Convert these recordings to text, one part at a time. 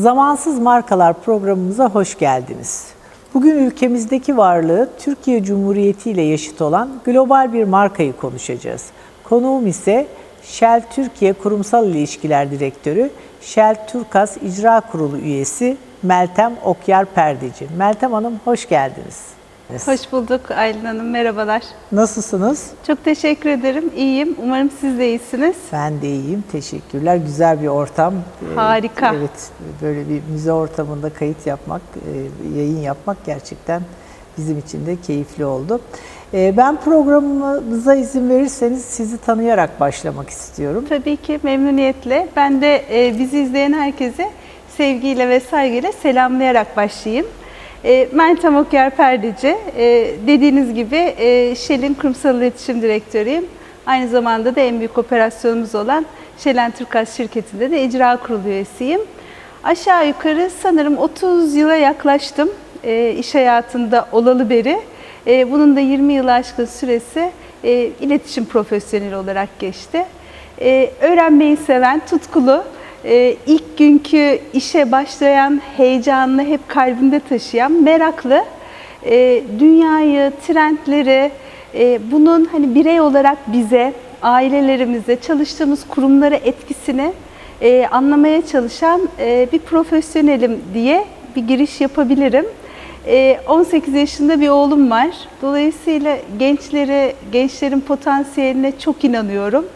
Zamansız Markalar programımıza hoş geldiniz. Bugün ülkemizdeki varlığı Türkiye Cumhuriyeti ile yaşıt olan global bir markayı konuşacağız. Konuğum ise Shell Türkiye Kurumsal İlişkiler Direktörü, Shell Turkas İcra Kurulu üyesi Meltem Okyar Perdeci. Meltem Hanım hoş geldiniz. Hoş bulduk Aylin Hanım, merhabalar. Nasılsınız? Çok teşekkür ederim, iyiyim. Umarım siz de iyisiniz. Ben de iyiyim, teşekkürler. Güzel bir ortam. Ee, Harika. Evet, böyle bir müze ortamında kayıt yapmak, e, yayın yapmak gerçekten bizim için de keyifli oldu. Ee, Ben programımıza izin verirseniz sizi tanıyarak başlamak istiyorum. Tabii ki memnuniyetle. Ben de e, bizi izleyen herkese sevgiyle ve saygıyla selamlayarak başlayayım. E, Meltem Okyar Perdeci, e, dediğiniz gibi e, Shell'in kurumsal iletişim direktörüyüm. Aynı zamanda da en büyük operasyonumuz olan Shell Turkas şirketinde de icra kurulu üyesiyim. Aşağı yukarı sanırım 30 yıla yaklaştım e, iş hayatında olalı beri. E, bunun da 20 yılı aşkın süresi iletişim profesyoneli olarak geçti. Öğrenmeyi seven, tutkulu, e, ilk günkü işe başlayan heyecanını hep kalbinde taşıyan, meraklı, e, dünyayı, trendleri, e, bunun hani birey olarak bize, ailelerimize, çalıştığımız kurumlara etkisini e, anlamaya çalışan e, bir profesyonelim diye bir giriş yapabilirim. E, 18 yaşında bir oğlum var. Dolayısıyla gençleri, gençlerin potansiyeline çok inanıyorum.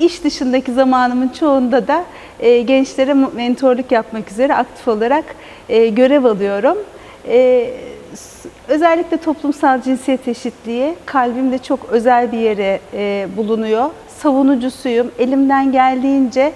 İş dışındaki zamanımın çoğunda da e, gençlere mentorluk yapmak üzere aktif olarak e, görev alıyorum. E, özellikle toplumsal cinsiyet eşitliği kalbimde çok özel bir yere e, bulunuyor. Savunucusuyum. Elimden geldiğince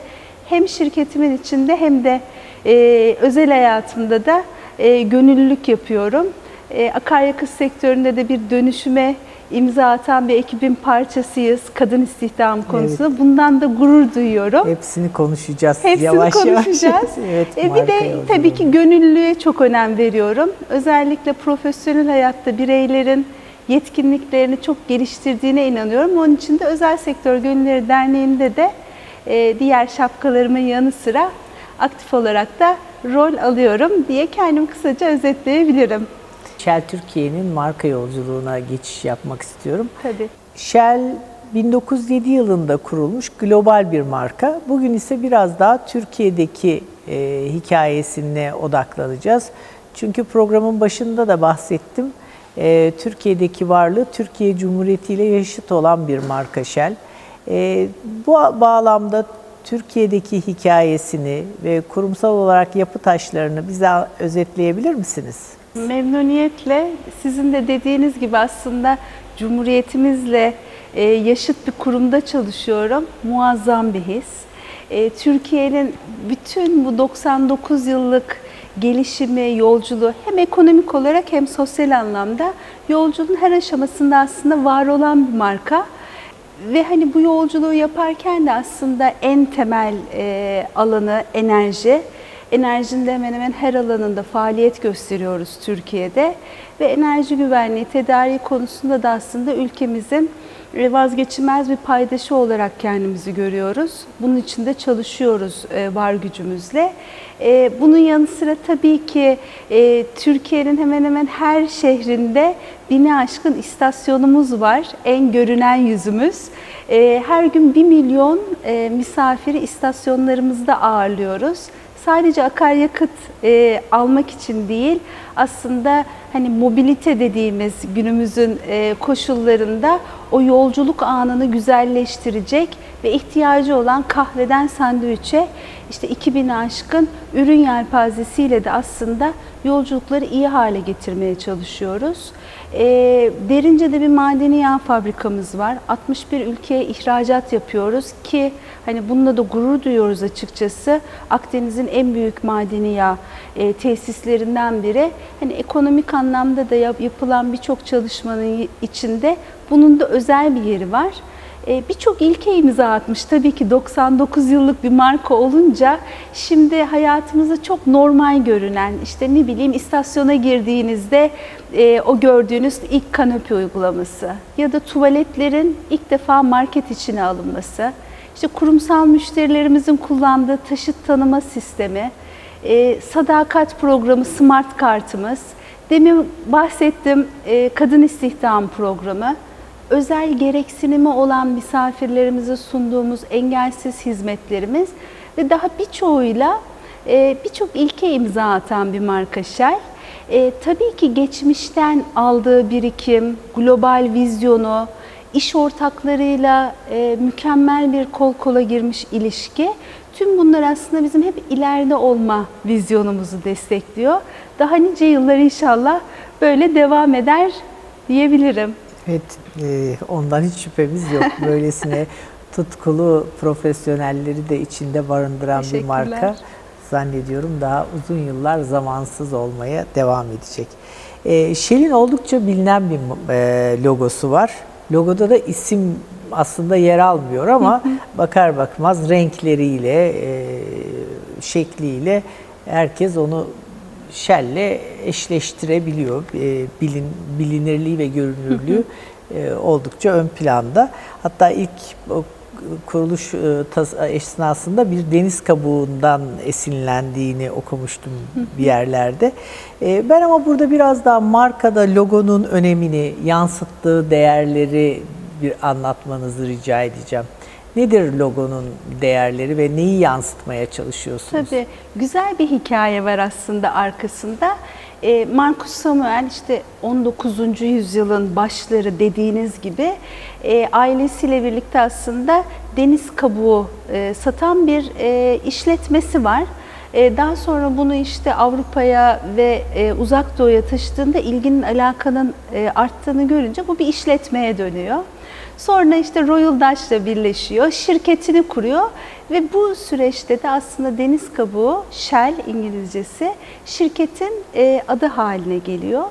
hem şirketimin içinde hem de e, özel hayatımda da e, gönüllülük yapıyorum. E, akaryakıt sektöründe de bir dönüşüme imza atan bir ekibin parçasıyız kadın istihdam konusunda. Bundan da gurur duyuyorum. Hepsini konuşacağız Hepsini yavaş konuşacağız. yavaş. evet, E, bir de yolculuğu. tabii ki gönüllülüğe çok önem veriyorum. Özellikle profesyonel hayatta bireylerin yetkinliklerini çok geliştirdiğine inanıyorum. Onun için de Özel Sektör Gönülleri Derneği'nde de e, diğer şapkalarımın yanı sıra aktif olarak da rol alıyorum diye kendimi kısaca özetleyebilirim. Shell Türkiye'nin marka yolculuğuna geçiş yapmak istiyorum. Tabii. Shell 1907 yılında kurulmuş global bir marka. Bugün ise biraz daha Türkiye'deki e, hikayesine odaklanacağız. Çünkü programın başında da bahsettim. E, Türkiye'deki varlığı Türkiye Cumhuriyeti ile yaşıt olan bir marka Shell. E, bu bağlamda Türkiye'deki hikayesini ve kurumsal olarak yapı taşlarını bize özetleyebilir misiniz? Memnuniyetle sizin de dediğiniz gibi aslında Cumhuriyetimizle e, yaşıt bir kurumda çalışıyorum. Muazzam bir his. E, Türkiye'nin bütün bu 99 yıllık gelişimi, yolculuğu hem ekonomik olarak hem sosyal anlamda yolculuğun her aşamasında aslında var olan bir marka. Ve hani bu yolculuğu yaparken de aslında en temel e, alanı enerji. Enerjinin hemen hemen her alanında faaliyet gösteriyoruz Türkiye'de. Ve enerji güvenliği, tedariği konusunda da aslında ülkemizin e, vazgeçilmez bir paydaşı olarak kendimizi görüyoruz. Bunun için de çalışıyoruz e, var gücümüzle. E, Bunun yanı sıra tabii ki Türkiye'nin hemen hemen her şehrinde bini aşkın istasyonumuz var. En görünen yüzümüz. Her gün 1 milyon misafiri istasyonlarımızda ağırlıyoruz sadece akaryakıt e, almak için değil aslında hani mobilite dediğimiz günümüzün e, koşullarında o yolculuk anını güzelleştirecek ve ihtiyacı olan kahveden sandviçe işte 2000 aşkın ürün yelpazesiyle de aslında yolculukları iyi hale getirmeye çalışıyoruz. E, Derince'de bir madeni yağ fabrikamız var. 61 ülkeye ihracat yapıyoruz ki hani bununla da gurur duyuyoruz açıkçası. Akdeniz'in en büyük madeni yağ e, tesislerinden biri. Hani ekonomik anlamda da yap- yapılan birçok çalışmanın içinde bunun da özel bir yeri var. E, Birçok ilke imza atmış. Tabii ki 99 yıllık bir marka olunca şimdi hayatımızda çok normal görünen işte ne bileyim istasyona girdiğinizde e, o gördüğünüz ilk kanepe uygulaması ya da tuvaletlerin ilk defa market içine alınması. işte kurumsal müşterilerimizin kullandığı taşıt tanıma sistemi, e, sadakat programı, smart kartımız, demin bahsettim e, kadın istihdam programı, özel gereksinimi olan misafirlerimize sunduğumuz engelsiz hizmetlerimiz ve daha birçoğuyla e, birçok ilke imza atan bir marka Shell. E, tabii ki geçmişten aldığı birikim, global vizyonu, iş ortaklarıyla e, mükemmel bir kol kola girmiş ilişki, tüm bunlar aslında bizim hep ileride olma vizyonumuzu destekliyor. Daha nice yıllar inşallah böyle devam eder diyebilirim. Evet, e, ondan hiç şüphemiz yok. Böylesine tutkulu profesyonelleri de içinde barındıran bir marka zannediyorum daha uzun yıllar zamansız olmaya devam edecek. E, Shell'in oldukça bilinen bir e, logosu var. Logoda da isim aslında yer almıyor ama bakar bakmaz renkleriyle, e, şekliyle herkes onu Shell'le eşleştirebiliyor. E, bilin, bilinirliği ve görünürlüğü e, oldukça ön planda. Hatta ilk o kuruluş e, esnasında bir deniz kabuğundan esinlendiğini okumuştum bir yerlerde. E, ben ama burada biraz daha markada logonun önemini, yansıttığı değerleri bir anlatmanızı rica edeceğim. Nedir logonun değerleri ve neyi yansıtmaya çalışıyorsunuz? Tabii güzel bir hikaye var aslında arkasında. Ee, Marcus Samuel işte 19. yüzyılın başları dediğiniz gibi e, ailesiyle birlikte aslında deniz kabuğu e, satan bir e, işletmesi var. E, daha sonra bunu işte Avrupa'ya ve e, Uzak Doğu'ya taşıdığında ilginin alakanın e, arttığını görünce bu bir işletmeye dönüyor. Sonra işte Royal Dutch'la birleşiyor, şirketini kuruyor ve bu süreçte de aslında deniz kabuğu, Shell İngilizcesi, şirketin e, adı haline geliyor.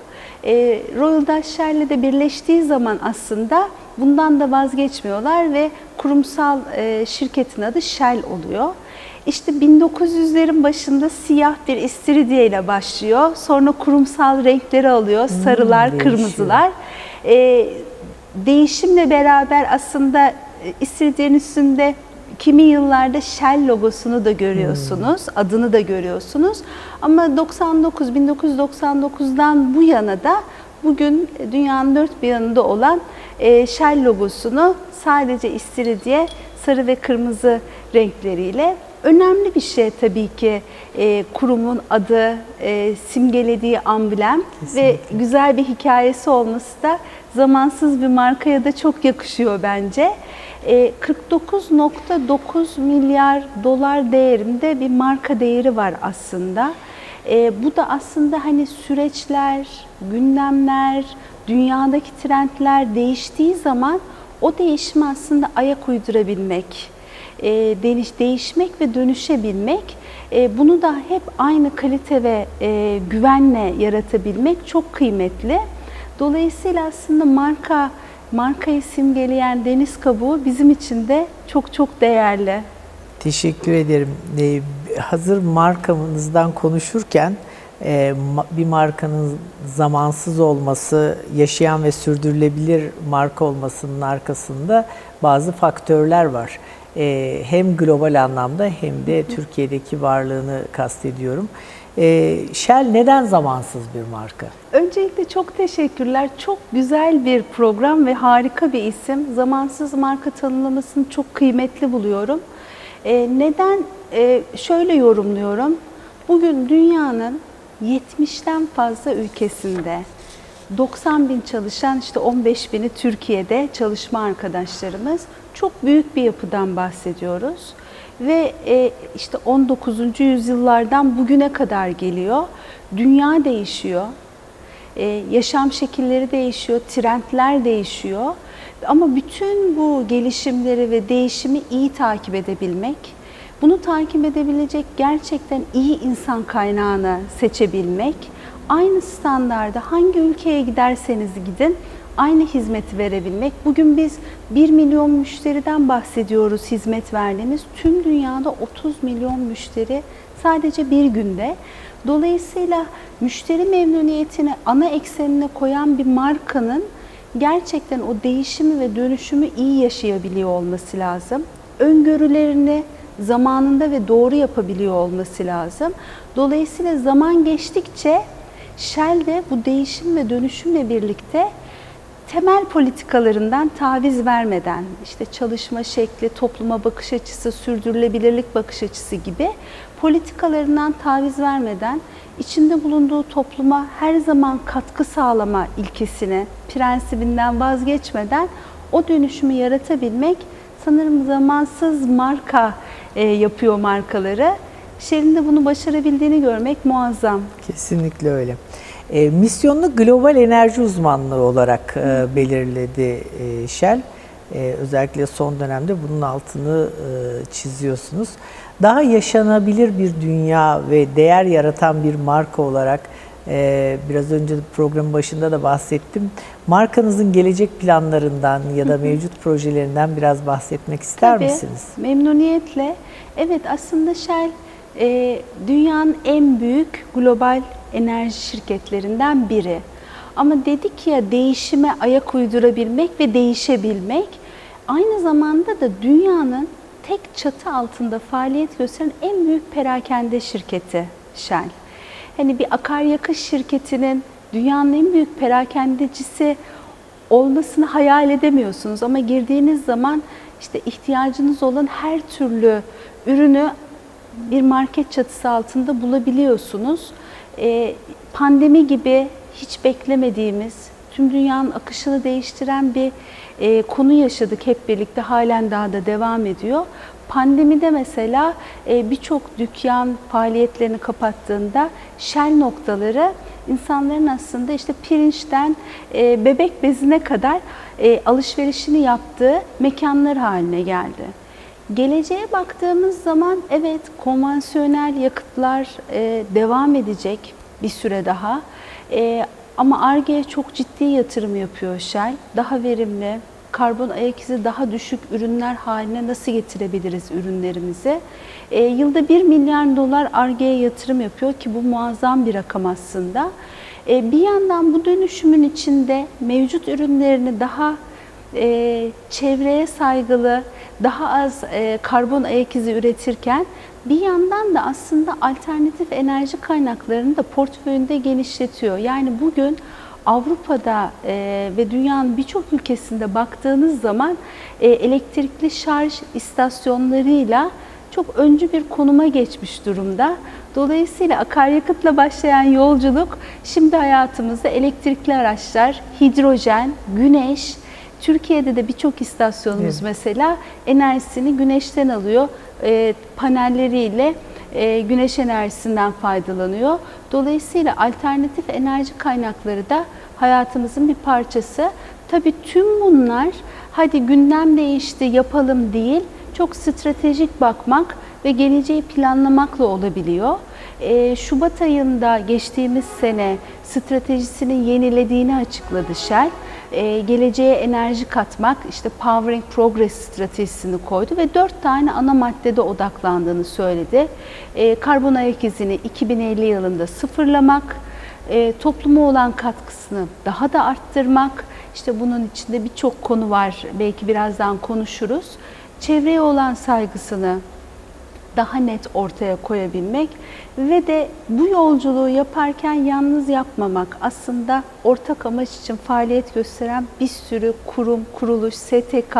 E, Royal Dutch Shell'le de birleştiği zaman aslında bundan da vazgeçmiyorlar ve kurumsal e, şirketin adı Shell oluyor. İşte 1900'lerin başında siyah bir istiridye ile başlıyor. Sonra kurumsal renkleri alıyor. Sarılar, değişiyor. kırmızılar. E, değişimle beraber aslında e, istiridyenin üstünde kimi yıllarda Shell logosunu da görüyorsunuz, adını da görüyorsunuz. Ama 99 1999'dan bu yana da bugün dünyanın dört bir yanında olan e, Shell logosunu sadece istiridye sarı ve kırmızı renkleriyle önemli bir şey tabii ki e, kurumun adı, e, simgelediği amblem ve güzel bir hikayesi olması da zamansız bir markaya da çok yakışıyor bence. E, 49.9 milyar dolar değerinde bir marka değeri var aslında. E, bu da aslında hani süreçler, gündemler, dünyadaki trendler değiştiği zaman o değişime aslında ayak uydurabilmek, e, değiş, değişmek ve dönüşebilmek, e, bunu da hep aynı kalite ve e, güvenle yaratabilmek çok kıymetli. Dolayısıyla aslında marka markayı simgeleyen deniz kabuğu bizim için de çok çok değerli. Teşekkür ederim. Ee, hazır markamızdan konuşurken e, bir markanın zamansız olması, yaşayan ve sürdürülebilir marka olmasının arkasında bazı faktörler var. Ee, hem global anlamda hem de Türkiye'deki varlığını kastediyorum. Ee, Shell neden zamansız bir marka? Öncelikle çok teşekkürler. Çok güzel bir program ve harika bir isim. Zamansız marka tanımlamasını çok kıymetli buluyorum. Ee, neden? Şöyle yorumluyorum. Bugün dünyanın 70'ten fazla ülkesinde 90 bin çalışan işte 15 bini Türkiye'de çalışma arkadaşlarımız çok büyük bir yapıdan bahsediyoruz. Ve e, işte 19. yüzyıllardan bugüne kadar geliyor. Dünya değişiyor. Ee, yaşam şekilleri değişiyor, trendler değişiyor. Ama bütün bu gelişimleri ve değişimi iyi takip edebilmek, bunu takip edebilecek gerçekten iyi insan kaynağını seçebilmek, aynı standarda hangi ülkeye giderseniz gidin aynı hizmeti verebilmek. Bugün biz 1 milyon müşteriden bahsediyoruz hizmet verdiğimiz. Tüm dünyada 30 milyon müşteri sadece bir günde. Dolayısıyla müşteri memnuniyetini ana eksenine koyan bir markanın gerçekten o değişimi ve dönüşümü iyi yaşayabiliyor olması lazım. öngörülerini zamanında ve doğru yapabiliyor olması lazım. Dolayısıyla zaman geçtikçe Shell de bu değişim ve dönüşümle birlikte temel politikalarından taviz vermeden işte çalışma şekli, topluma bakış açısı, sürdürülebilirlik bakış açısı gibi politikalarından taviz vermeden içinde bulunduğu topluma her zaman katkı sağlama ilkesine, prensibinden vazgeçmeden o dönüşümü yaratabilmek sanırım zamansız marka e, yapıyor markaları. Shell'in de bunu başarabildiğini görmek muazzam. Kesinlikle öyle. E, misyonunu global enerji uzmanlığı olarak e, belirledi e, Shell. E, özellikle son dönemde bunun altını e, çiziyorsunuz. Daha yaşanabilir bir dünya ve değer yaratan bir marka olarak e, biraz önce programın başında da bahsettim. Markanızın gelecek planlarından ya da mevcut projelerinden biraz bahsetmek ister Tabii, misiniz? Memnuniyetle. Evet aslında Shell e, dünyanın en büyük global enerji şirketlerinden biri. Ama dedik ya değişime ayak uydurabilmek ve değişebilmek aynı zamanda da dünyanın tek çatı altında faaliyet gösteren en büyük perakende şirketi Shell. Hani bir akaryakıt şirketinin dünyanın en büyük perakendecisi olmasını hayal edemiyorsunuz ama girdiğiniz zaman işte ihtiyacınız olan her türlü ürünü bir market çatısı altında bulabiliyorsunuz. Ee, pandemi gibi hiç beklemediğimiz, tüm dünyanın akışını değiştiren bir e, konu yaşadık hep birlikte. Halen daha da devam ediyor. Pandemide mesela e, birçok dükkan faaliyetlerini kapattığında Shell noktaları insanların aslında işte pirinçten e, bebek bezine kadar e, alışverişini yaptığı mekanlar haline geldi. Geleceğe baktığımız zaman evet konvansiyonel yakıtlar e, devam edecek bir süre daha. E, ama ARGE'ye çok ciddi yatırım yapıyor Shell. Daha verimli, karbon ayak izi daha düşük ürünler haline nasıl getirebiliriz ürünlerimizi? E, yılda 1 milyar dolar ARGE'ye yatırım yapıyor ki bu muazzam bir rakam aslında. E, bir yandan bu dönüşümün içinde mevcut ürünlerini daha e, çevreye saygılı, daha az e, karbon ayak izi üretirken bir yandan da aslında alternatif enerji kaynaklarını da portföyünde genişletiyor. Yani bugün Avrupa'da e, ve dünyanın birçok ülkesinde baktığınız zaman e, elektrikli şarj istasyonlarıyla çok öncü bir konuma geçmiş durumda. Dolayısıyla akaryakıtla başlayan yolculuk şimdi hayatımızda elektrikli araçlar, hidrojen, güneş, Türkiye'de de birçok istasyonumuz Evet. mesela enerjisini güneşten alıyor. E, panelleriyle e, güneş enerjisinden faydalanıyor. Dolayısıyla alternatif enerji kaynakları da hayatımızın bir parçası. Tabii tüm bunlar hadi gündem değişti yapalım değil, çok stratejik bakmak ve geleceği planlamakla olabiliyor. E, Şubat ayında geçtiğimiz sene stratejisini yenilediğini açıkladı Shell. E, geleceğe enerji katmak, işte Powering Progress stratejisini koydu ve dört tane ana maddede odaklandığını söyledi. E, karbon ayak izini 2050 yılında sıfırlamak, e, topluma olan katkısını daha da arttırmak, işte bunun içinde birçok konu var, belki birazdan konuşuruz. Çevreye olan saygısını daha net ortaya koyabilmek ve de bu yolculuğu yaparken yalnız yapmamak aslında ortak amaç için faaliyet gösteren bir sürü kurum, kuruluş, STK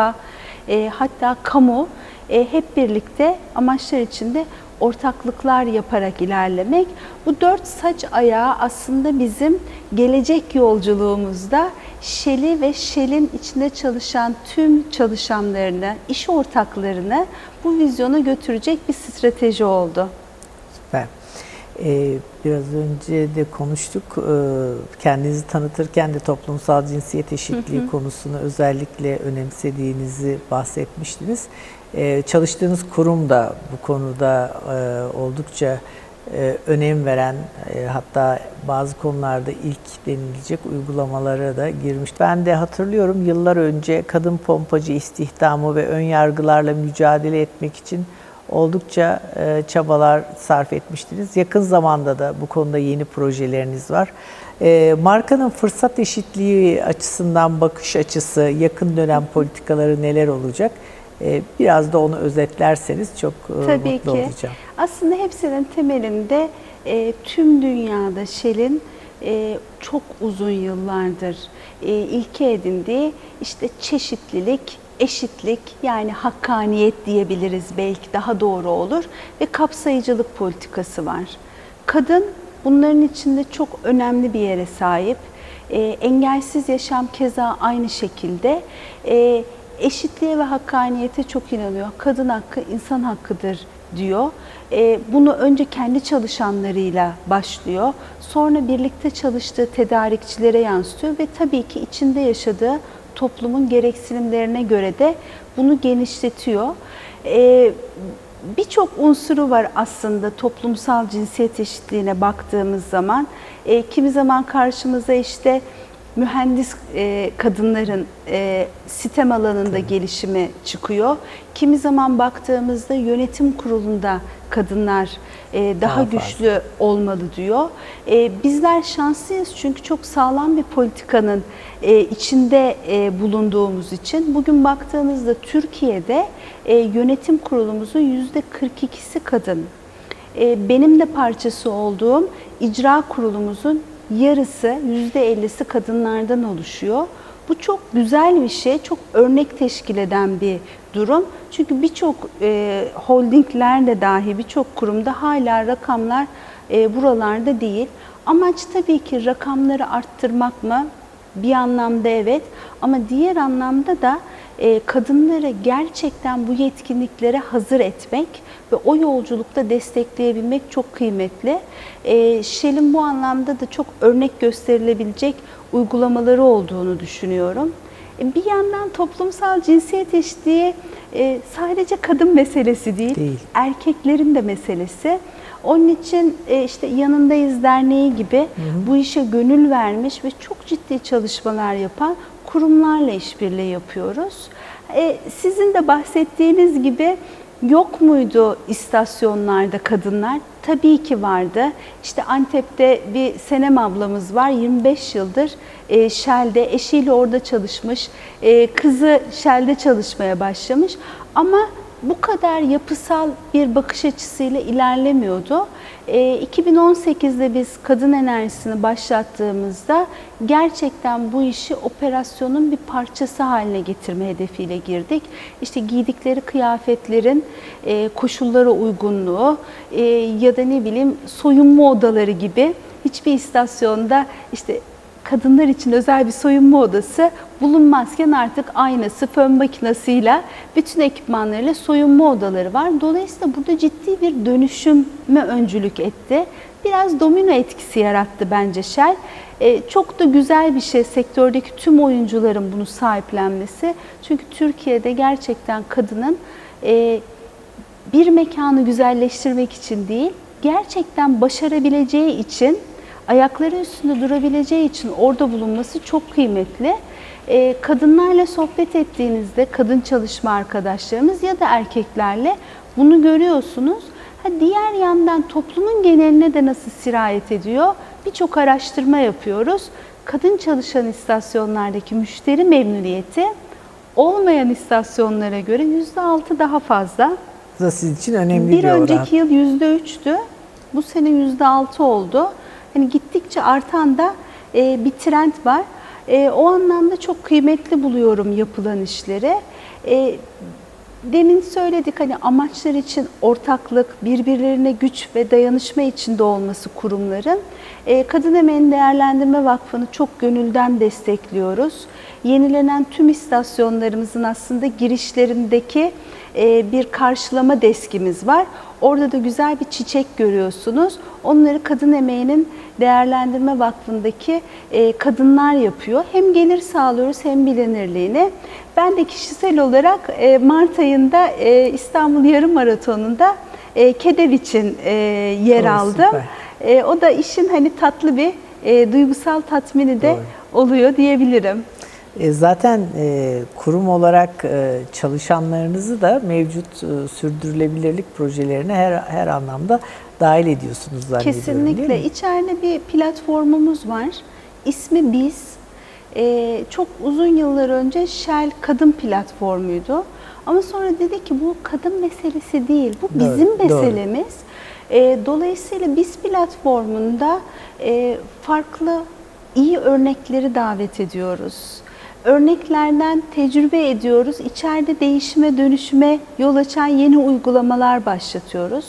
e, hatta kamu e, hep birlikte amaçlar içinde ortaklıklar yaparak ilerlemek. Bu dört saç ayağı aslında bizim gelecek yolculuğumuzda Shell'i ve Shell'in içinde çalışan tüm çalışanlarını, iş ortaklarını bu vizyona götürecek bir strateji oldu. Süper. Ee, biraz önce de konuştuk. Ee, kendinizi tanıtırken de toplumsal cinsiyet eşitliği konusunu özellikle önemsediğinizi bahsetmiştiniz. Ee, çalıştığınız kurum da bu konuda e, oldukça e, önem veren e, hatta bazı konularda ilk denilecek uygulamalara da girmiş. Ben de hatırlıyorum yıllar önce kadın pompacı istihdamı ve ön yargılarla mücadele etmek için oldukça e, çabalar sarf etmiştiniz. Yakın zamanda da bu konuda yeni projeleriniz var. E, markanın fırsat eşitliği açısından bakış açısı, yakın dönem politikaları neler olacak? E, biraz da onu özetlerseniz çok e, Tabii mutlu ki. olacağım. Aslında hepsinin temelinde e, tüm dünyada Shell'in e, çok uzun yıllardır ilke edindiği işte çeşitlilik, eşitlik yani hakkaniyet diyebiliriz belki daha doğru olur ve kapsayıcılık politikası var. Kadın bunların içinde çok önemli bir yere sahip. E, engelsiz yaşam keza aynı şekilde. E, eşitliğe ve hakkaniyete çok inanıyor. Kadın hakkı insan hakkıdır diyor. E, bunu önce kendi çalışanlarıyla başlıyor. Sonra birlikte çalıştığı tedarikçilere yansıtıyor ve tabii ki içinde yaşadığı toplumun gereksinimlerine göre de bunu genişletiyor. E, Birçok unsuru var aslında toplumsal cinsiyet eşitliğine baktığımız zaman. E, kimi zaman karşımıza işte mühendis e, kadınların e, sistem alanında gelişimi çıkıyor. Kimi zaman baktığımızda yönetim kurulunda kadınlar e, daha, Daha fazla. güçlü olmalı diyor. E, bizler şanslıyız çünkü çok sağlam bir politikanın e, içinde e, bulunduğumuz için bugün baktığımızda Türkiye'de e, yönetim kurulumuzun yüzde 42'si kadın. E, benim de parçası olduğum icra kurulumuzun yarısı, %50'si kadınlardan oluşuyor. Bu çok güzel bir şey, çok örnek teşkil eden bir durum. Çünkü birçok e, holdingler dahi birçok kurumda hala rakamlar e, buralarda değil. Amaç tabii ki rakamları arttırmak mı? Bir anlamda evet ama diğer anlamda da e, kadınları gerçekten bu yetkinliklere hazır etmek ve o yolculukta destekleyebilmek çok kıymetli. E, Shell'in bu anlamda da çok örnek gösterilebilecek uygulamaları olduğunu düşünüyorum. E, Bir yandan toplumsal cinsiyet eşitliği e, sadece kadın meselesi değil, Değil. erkeklerin de meselesi. Onun için e, işte Yanındayız Derneği gibi bu işe gönül vermiş ve çok ciddi çalışmalar yapan kurumlarla işbirliği yapıyoruz. E, Sizin de bahsettiğiniz gibi yok muydu istasyonlarda kadınlar? Tabii ki vardı. İşte Antep'te bir Senem ablamız var. 25 yıldır e, Shell'de eşiyle orada çalışmış. E, kızı Shell'de çalışmaya başlamış. Ama bu kadar yapısal bir bakış açısıyla ilerlemiyordu. E, 2018'de biz kadın enerjisini başlattığımızda gerçekten bu işi operasyonun bir parçası haline getirme hedefiyle girdik. İşte giydikleri kıyafetlerin e, koşullara uygunluğu e, ya da ne bileyim soyunma odaları gibi hiçbir istasyonda işte kadınlar için özel bir soyunma odası bulunmazken artık aynası, fön makinesiyle bütün ekipmanlarıyla soyunma odaları var. Dolayısıyla burada ciddi bir dönüşüme öncülük etti. Biraz domino etkisi yarattı bence Shell. Ee, çok da güzel bir şey sektördeki tüm oyuncuların bunu sahiplenmesi. Çünkü Türkiye'de gerçekten kadının e, bir mekanı güzelleştirmek için değil, gerçekten başarabileceği için ayakları üstünde durabileceği için orada bulunması çok kıymetli. Ee, kadınlarla sohbet ettiğinizde kadın çalışma arkadaşlarımız ya da erkeklerle bunu görüyorsunuz. Ha, diğer yandan toplumun geneline de nasıl sirayet ediyor? Birçok araştırma yapıyoruz. Kadın çalışan istasyonlardaki müşteri memnuniyeti olmayan istasyonlara göre %6 daha fazla. Bu da sizin için önemli Bir bir, oran. önceki yıl yüzde üçtü. Bu sene yüzde altı oldu. Hani gittikçe artan da e, bir trend var. E, o anlamda çok kıymetli buluyorum yapılan işleri. E, demin söyledik hani amaçlar için ortaklık, birbirlerine güç ve dayanışma içinde olması kurumların. E, Kadın Emeğini Değerlendirme Vakfı'nı çok gönülden destekliyoruz. Yenilenen tüm istasyonlarımızın aslında girişlerindeki e, bir karşılama deskimiz var. Orada da güzel bir çiçek görüyorsunuz. Onları Kadın Emeğinin Değerlendirme Vakfı'ndaki e, kadınlar yapıyor. Hem gelir sağlıyoruz hem bilinirliğini. Ben de kişisel olarak e, Mart ayında e, İstanbul Yarım Maratonu'nda e, KEDEV için e, yer Oo, aldım. süper. E, o da işin hani tatlı bir e, duygusal tatmini de oluyor diyebilirim. E, Zaten e, kurum olarak e, çalışanlarınızı da mevcut sürdürülebilirlik projelerine her her anlamda dahil ediyorsunuz zannediyorum Kesinlikle. İçeride bir platformumuz var. İsmi Biz. Ee, çok uzun yıllar önce Shell kadın platformuydu. Ama sonra dedi ki bu kadın meselesi değil, bu Doğru, bizim doğru. meselemiz. E, dolayısıyla biz platformunda e, farklı iyi örnekleri davet ediyoruz. Örneklerden tecrübe ediyoruz. İçeride değişime, dönüşüme yol açan yeni uygulamalar başlatıyoruz.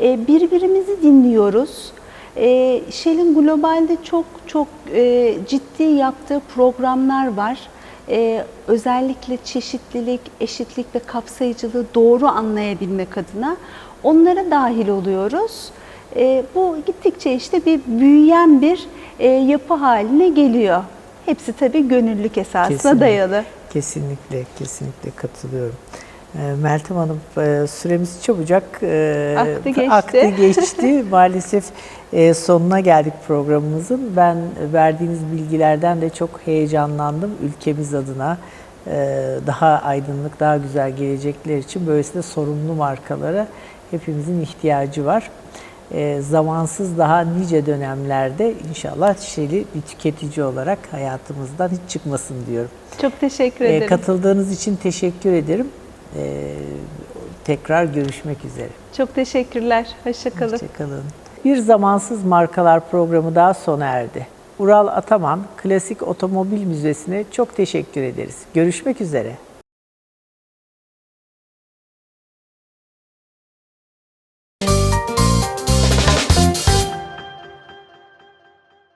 E, birbirimizi dinliyoruz. E, Shell'in globalde çok çok e, ciddi yaptığı programlar var. E, özellikle çeşitlilik, eşitlik ve kapsayıcılığı doğru anlayabilmek adına onlara dahil oluyoruz. E, bu gittikçe işte bir büyüyen bir e, yapı haline geliyor. Hepsi tabii gönüllülük esasına Kesinlikle. dayalı. Kesinlikle, kesinlikle katılıyorum. Ee, Meltem Hanım, e, süremiz çabucak e, Aktı geçti. aktı geçti. Maalesef e, sonuna geldik programımızın. Ben verdiğiniz bilgilerden de çok heyecanlandım. Ülkemiz adına daha aydınlık, daha güzel gelecekler için böylesine sorumlu markalara hepimizin ihtiyacı var. E, zamansız daha nice dönemlerde inşallah Shell'i bir tüketici olarak hayatımızdan hiç çıkmasın diyorum. Çok teşekkür E, ederim. katıldığınız için teşekkür ederim. E, tekrar görüşmek üzere. Çok teşekkürler. Hoşçakalın. Hoşçakalın. Bir Zamansız Markalar programı daha sona erdi. Ural Ataman Klasik Otomobil Müzesi'ne çok teşekkür ederiz. Görüşmek üzere.